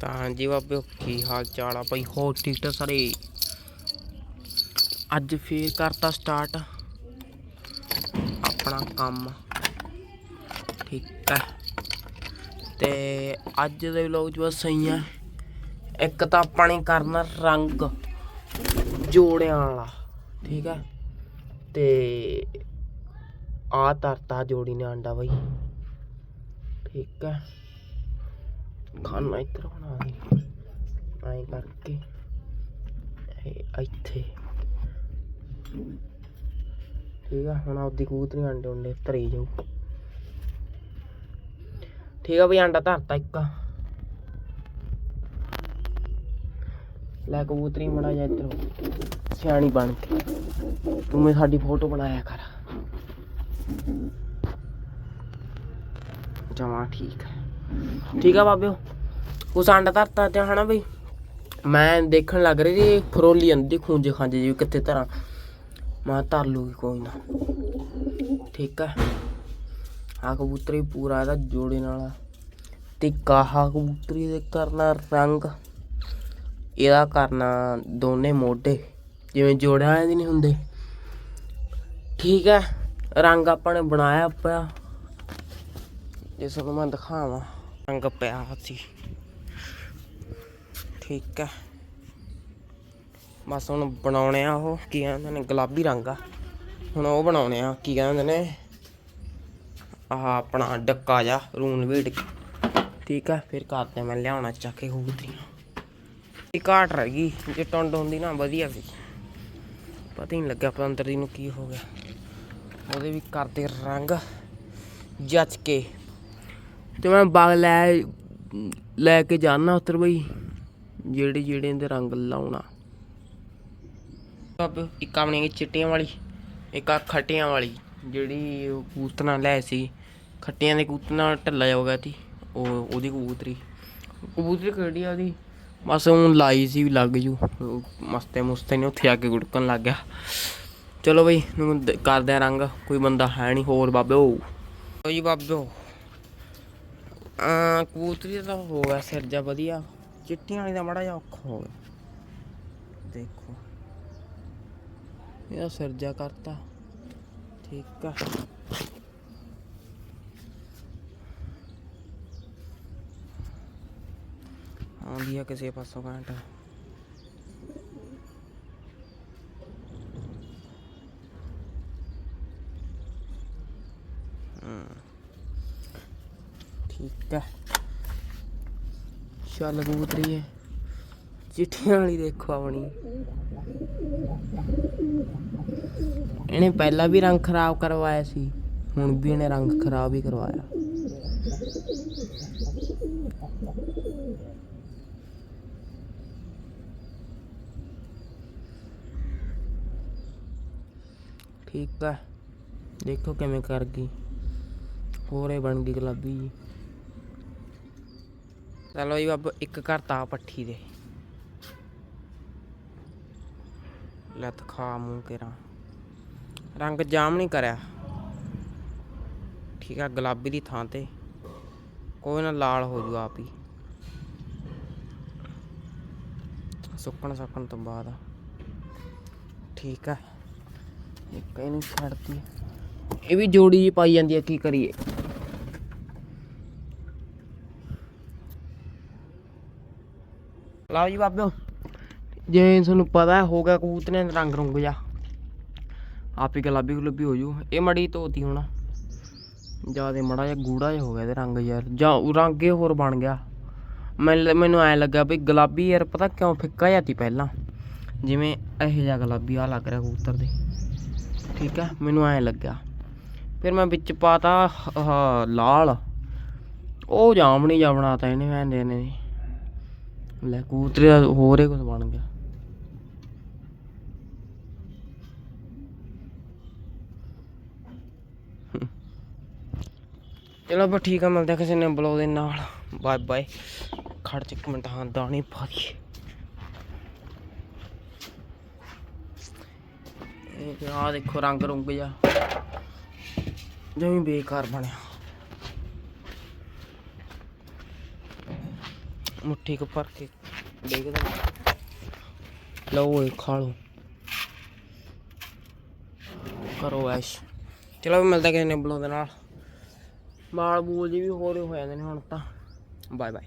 ਤਾਂ ਹਾਂਜੀ ਬਾਬੇ, ਕੀ ਹਾਲ ਚਾਲ ਆ ਭਾਈ ਹੋ ਠੀਕ ਠਾਕ ਸਾਰੇ? ਅੱਜ ਫੇਰ ਕਰਤਾ ਸਟਾਰਟ ਆਪਣਾ ਕੰਮ। ਠੀਕ ਹੈ ਤੇ ਅੱਜ ਦੇ ਵਲੌਗ 'ਚ ਬਸ ਸਹੀ ਆ। ਇੱਕ ਤਾਂ ਆਪਾਂ ਨੇ ਕਰਨਾ ਰੰਗ ਜੋੜਿਆਂ ਵਾਲਾ। ਠੀਕ ਹੈ ਤੇ ਆ ਤਰਤਾ ਜੋੜੀ ਨੇ ਆਂਡਾ ਬਈ। ਠੀਕ ਹੈ ਖਾਨਾ ਇੱਧਰ ਬਣਾ ਦੇ ਐਂ ਕਰਕੇ। ਇਹ ਇੱਥੇ। ਠੀਕ ਆ, ਹੁਣ ਆਪਦੀ ਕਬੂਤਰੀ ਅੰਡੇ ਹੁੰਦੇ ਧਰੀ ਜਾਊ। ਠੀਕ ਆ ਬਈ ਅੰਡਾ ਧਰਤਾ ਇੱਕ। ਲੈ ਕਬੂਤਰੀ ਮੜਾ ਜਾ ਇੱਧਰ। ਸਿਆਣੀ ਬਣ ਕੇ। ਤੂੰ ਮੇ ਸਾਡੀ ਫੋਟੋ ਬਣਾਇਆ ਕਰ। ਜਮਾ ਠੀਕ ਹੈ ਠੀਕ ਆ ਬਾਬਿਓ? ਉਸ ਅੰਡਾ ਧਰਤਾ ਤੇ ਹਨਾ ਬਈ? ਮੈਂ ਦੇਖਣ ਲੱਗ ਰਹੀ ਸੀ ਫਰੋਲੀ ਜਾਂਦੀ ਖੂੰਜੇ ਖਾਂਜੇ ਜੀ ਕਿੱਥੇ ਧਰਾਂ। ਮੈਂ ਕਿਹਾ ਧਰ ਲੂਗੀ, ਕੋਈ ਨਾ। ਠੀਕ ਆ। ਆ ਕਬੂਤਰੀ ਪੂਰਾ ਇਹਦਾ ਜੋੜੇ ਨਾਲ ਤੇ ਕਾਹਾ ਕਬੂਤਰੀ ਦੇ ਕਰਨਾ ਰੰਗ। ਇਹਦਾ ਕਰਨਾ ਦੋਨੇ ਮੋਢੇ। ਜਿਵੇਂ ਜੋੜਿਆਂ ਵਾਲੇ ਦੇ ਨਹੀਂ ਹੁੰਦੇ। ਠੀਕ ਹੈ ਰੰਗ ਆਪਾਂ ਨੇ ਬਣਾਇਆ ਪਿਆ। ਜੇ ਨੂੰ ਮੈਂ ਦਿਖਾਵਾਂ। ਰੰਗ ਪਿਆ ਸੀ। ਠੀਕ ਹੈ। ਬਸ ਹੁਣ ਬਣਾਉਣੇ ਆ ਉਹ, ਕੀ ਕਹਿੰਦੇ ਨੇ, ਗੁਲਾਬੀ ਰੰਗ ਆ। ਹੁਣ ਉਹ ਬਣਾਉਣੇ ਆ, ਕੀ ਕਹਿੰਦੇ ਨੇ, ਆਹ ਆਪਣਾ ਡੱਕਾ ਜਾ ਰੂਨ ਵੀੜ ਠੀਕ ਆ ਫਿਰ ਕਰਦੇ ਆ ਮੈਂ ਲਿਆਉਣਾ ਚੱਕ ਕੇ ਕਬੂਤਰੀਆਂ ਇਹ ਘਾਟ ਰਹਿ ਗਈ, ਜੇ ਟੁੰਡ ਹੁੰਦੀ ਨਾ ਵਧੀਆ ਸੀ। ਪਤਾ ਹੀ ਨਹੀਂ ਲੱਗਿਆ ਪਤੰਦਰ ਦੀ ਨੂੰ ਕੀ ਹੋ ਗਿਆ। ਉਹਦੇ ਵੀ ਕਰਦੇ ਰੰਗ ਜੱਚ ਕੇ ਤੇ ਮੈਂ ਬਾਗ ਲੈ ਲੈ ਕੇ ਜਾਣਾ ਉੱਤਰ ਬਈ, ਜਿਹੜੇ ਜਿਹੜੇ ਦੇ ਰੰਗ ਲਾਉਣਾ। ਅਬ ਇੱਕ ਆਪਣੀ ਚਿੱਟੀਆਂ ਵਾਲੀ, ਇੱਕ ਆ ਖੱਟੀਆਂ ਵਾਲੀ, ਜਿਹੜੀ ਉਹ ਲੈ ਸੀ। ਖੱਟੀਆਂ ਦੇ ਕਬੂਤਰਾਂ ਢੱਲਾ ਹੋ ਗਿਆ ਸੀ, ਉਹ, ਉਹਦੀ ਕਬੂਤਰੀ। ਕਬੂਤਰੀ ਕਿਹੜੀ ਆ ਉਹਦੀ? ਬਸ ਉਹ ਲਾਈ ਸੀ ਵੀ ਲੱਗ ਜੂ। ਮਸਤੇ ਮੁਸਤੇ ਨੇ ਉੱਥੇ ਆ ਕੇ ਗੁੜਕਣ ਲੱਗ ਗਿਆ। ਚਲੋ ਬਈ ਨੂੰ ਕਰਦੇ ਰੰਗ, ਕੋਈ ਬੰਦਾ ਹੈ ਨਹੀਂ, ਹੋਰ ਬਾਬੇ ਲਓ ਜੀ ਬਾਬਿਓ। ਆ ਕਬੂਤਰੀ ਦਾ ਹੋ ਗਿਆ ਸਿਰ ਵਧੀਆ। ਚਿੱਟੀਆਂ ਵਾਲੀ ਦਾ ਮੜਾ ਜਿਹਾ ਔਖਾ ਹੋ ਗਿਆ। ਦੇਖੋ। ਇਹਦਾ ਸਿਰ ਜਾ ਕਰਤਾ। ਠੀਕ ਆ। ਆਉਂਦੀ ਆ ਕਿਸੇ ਪਾਸੋਂ ਘੰਟਾ। ਠੀਕ ਆ। ਚੱਲ ਕਬੂਤਰੀ ਹੈ ਚਿੱਠੀਆਂ ਵਾਲੀ ਦੇਖੋ ਆਪਣੀ। ਇਹਨੇ ਪਹਿਲਾਂ ਵੀ ਰੰਗ ਖਰਾਬ ਕਰਵਾਇਆ ਸੀ, ਹੁਣ ਵੀ ਇਹਨੇ ਰੰਗ ਖਰਾਬ ਹੀ ਕਰਵਾਇਆ। ਠੀਕ ਹੈ ਦੇਖੋ ਕਿਵੇਂ ਕਰ ਗਈ। ਹੋਰੇ ਬਣ ਗਈ ਗੁਲਾਬੀ ਜੀ। ਚਲੋ ਜੀ, ਬਾਬਾ, ਇੱਕ ਘਰ ਤਾ ਪੱਠੀ ਦੇ। ਲੈ ਖਾ ਮੂੰਹ ਕੇਰਾ ਰੰਗ ਜਾਮ ਨਹੀਂ ਕਰਿਆ। ਠੀਕ ਆ, ਗੁਲਾਬੀ ਦੀ ਥਾਂ ਤੇ। ਕੋਈ ਨਾ ਲਾਲ ਹੋ ਜੂ ਆਪ ਹੀ। ਸੁੱਕਣ ਸੁੱਕਣ ਤੋਂ ਬਾਅਦ। ਠੀਕ ਆ। ਇੱਕ ਇਹਨੂੰ ਛੱਡਤੀ। ਇਹ ਵੀ ਜੋੜੀ ਜੀ ਪਾਈ ਜਾਂਦੀ ਆ, ਕੀ ਕਰੀਏ? ਲਓ ਜੀ ਬਾਬਿਓ। ਜੇ ਤੁਹਾਨੂੰ ਪਤਾ ਹੋ ਗਿਆ ਕਬੂਤਰਿਆਂ ਦਾ ਰੰਗ ਰੁੰਗ ਜਾ ਆਪੀ ਗੁਲਾਬੀ ਗੁਲਾਬੀ ਹੋ ਜੂ। ਇਹ ਮੜੀ ਧੋਤੀ ਹੋਣਾ। ਜ਼ਿਆਦਾ ਮੜਾ ਜਿਹਾ ਗੂੜਾ ਜਿਹਾ ਹੋ ਗਿਆ ਤੇ ਰੰਗ ਯਾਰ। ਜਾਂ ਉਹ ਰੰਗ ਹੀ ਹੋਰ ਬਣ ਗਿਆ। ਮੈਨੂੰ ਮੈਨੂੰ ਐ ਲੱਗਾ ਵੀ ਗੁਲਾਬੀ ਯਾਰ ਪਤਾ ਕਿਉਂ ਫਿੱਕਾ ਜਿਹਾ ਸੀ ਪਹਿਲਾਂ। ਜਿਵੇਂ ਇਹੋ ਜਿਹਾ ਗੁਲਾਬੀ ਆ ਲੱਗ ਰਿਹਾ ਕਬੂਤਰ ਦੇ। ਠੀਕ ਹੈ, ਮੈਨੂੰ ਐ ਲੱਗਿਆ। ਫਿਰ ਮੈਂ ਵਿੱਚ ਪਾਤਾ ਆਹ ਲਾਲ। ਉਹ ਜਾਮਣੀ ਜਾ ਬਣਾਤਾ ਇਹਨੇ ਮੈਂ ਦੇ ਨੇ ਲੈ, ਕਬੂਤਰ ਦਾ ਹੋਰ ਹੀ ਕੁਝ ਬਣ ਗਿਆ। ਚਲੋ ਬਸ ਠੀਕ ਆ, ਮਿਲਦੇ ਆ ਕਿਸੇ ਨੇ ਬਲੌਗ ਦੇ ਨਾਲ। Bye bye. ਖੜ ਚ ਇੱਕ ਮਿੰਟ, ਹਾਂ, ਦਾਣੇ ਪਾ ਦਈਏ ਇਹ ਆ ਦੇਖੋ, ਰੰਗ ਰੁੰਗ ਜਾ ਜਮੀ ਬੇਕਾਰ ਬਣਿਆ। ਮੁੱਠੀ ਕੁ ਭਰ ਕੇ ਦੇਖਦਾ ਲਓ ਓਏ ਖਾ ਲਓ ਕਰੋ ਐਸ਼। ਚਲੋ ਵੀ ਮਿਲਦਾ ਕਿਸੇ ਨੇ ਬਲੋ ਦੇ ਨਾਲ। ਮਾਲ ਬੂਲ ਜੀ ਵੀ ਹੋਰ ਹੋ ਜਾਂਦੇ ਨੇ ਹੁਣ ਤਾਂ। Bye bye